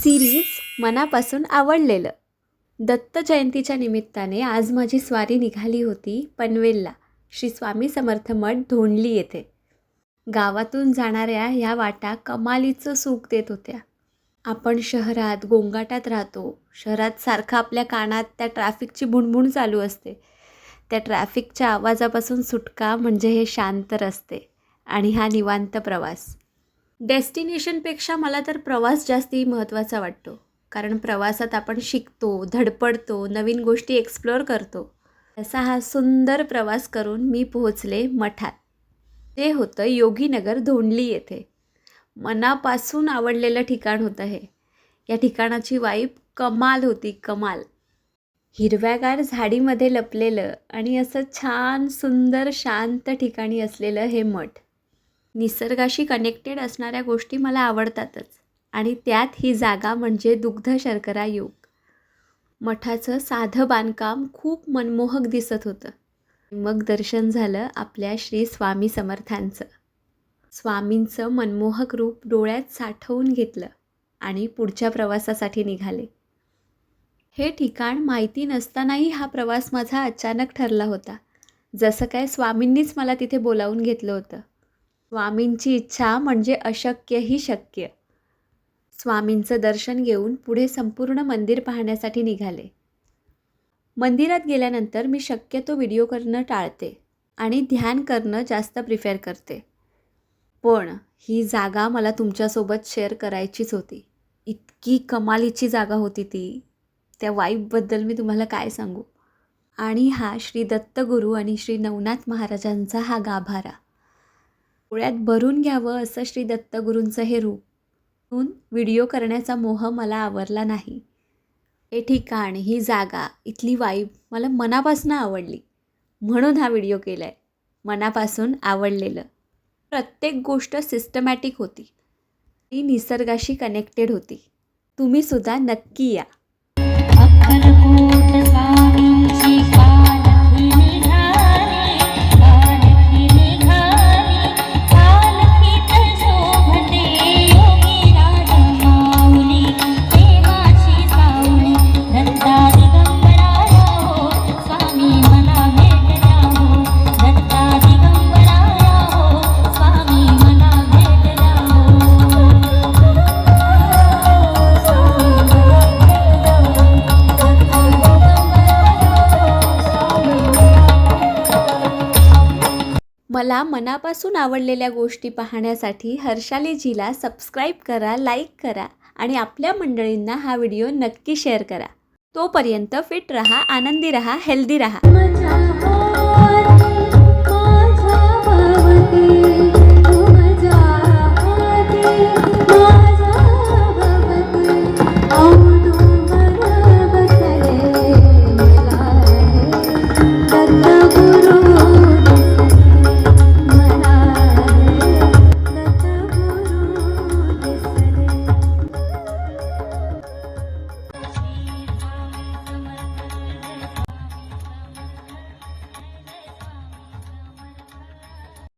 Series मनापासून आवडलेलं. दत्त जयंतीच्या निमित्ताने आज माझी स्वारी निघाली होती पनवेलला. श्री स्वामी समर्थ मठ धोंडली येथे. गावातून जाणाऱ्या ह्या वाटा कमालीचं सुख देत होत्या. आपण शहरात गोंगाटात राहतो. शहरात सारखं आपल्या कानात त्या ट्रॅफिकची बुणबुण चालू असते. त्या ट्रॅफिकच्या आवाजापासून सुटका म्हणजे हे शांत रस्ते आणि हा निवांत प्रवास. डेस्टिनेशनपेक्षा मला तर प्रवास जास्ती महत्त्वाचा वाटतो. कारण प्रवासात आपण शिकतो धडपडतो नवीन गोष्टी एक्सप्लोअर करतो. असा हा सुंदर प्रवास करून मी पोहोचले मठात. ते होतं योगीनगर धोंडली येथे. मनापासून आवडलेलं ठिकाण होतं हे या ठिकाणाची वाईफ कमाल होती कमाल. हिरव्यागार झाडीमध्ये लपलेलं आणि असं छान सुंदर शांत ठिकाणी असलेलं हे मठ. निसर्गाशी कनेक्टेड असणाऱ्या गोष्टी मला आवडतातच. आणि त्यात ही जागा म्हणजे दुग्ध शर्करा योग. मठाचं साधं बांधकाम खूप मनमोहक दिसत होतं. मग दर्शन झालं आपल्या श्री स्वामी समर्थांचं. स्वामींचं मनमोहक रूप डोळ्यात साठवून घेतलं आणि पुढच्या प्रवासासाठी निघाले. हे ठिकाण माहिती नसतानाही हा प्रवास माझा अचानक ठरला होता. जसं काय स्वामींनीच मला तिथे बोलावून घेतलं होतं. स्वामींची इच्छा म्हणजे अशक्यही शक्य. स्वामींचं दर्शन घेऊन पुढे संपूर्ण मंदिर पाहण्यासाठी निघाले. मंदिरात गेल्यानंतर मी शक्यतो व्हिडिओ करणं टाळते आणि ध्यान करणं जास्त प्रिफेअर करते. पण ही जागा मला तुमच्यासोबत शेअर करायचीच होती. इतकी कमालीची जागा होती ती. त्या वाईबबद्दल मी तुम्हाला काय सांगू? आणि हा श्री दत्तगुरू आणि श्री नवनाथ महाराजांचा हा गाभारा. डोळ्यात भरून घ्यावं असं श्री दत्तगुरूंचं हे रूप. म्हणून व्हिडिओ करण्याचा मोह मला आवरला नाही. हे ठिकाण ही जागा इथली वाईब मला मनापासून आवडली. म्हणून हा व्हिडिओ केला आहे मनापासून आवडलेलं. प्रत्येक गोष्ट सिस्टमॅटिक होती. ती निसर्गाशी कनेक्टेड होती. तुम्हीसुद्धा नक्की या. मला मनापासून आवडलेल्या गोष्टी पाहण्यासाठी हर्षालीजीला सबस्क्राईब करा लाईक करा आणि आपल्या मंडळींना हा व्हिडिओ नक्की शेअर करा. तोपर्यंत फिट रहा आनंदी रहा हेल्दी रहा.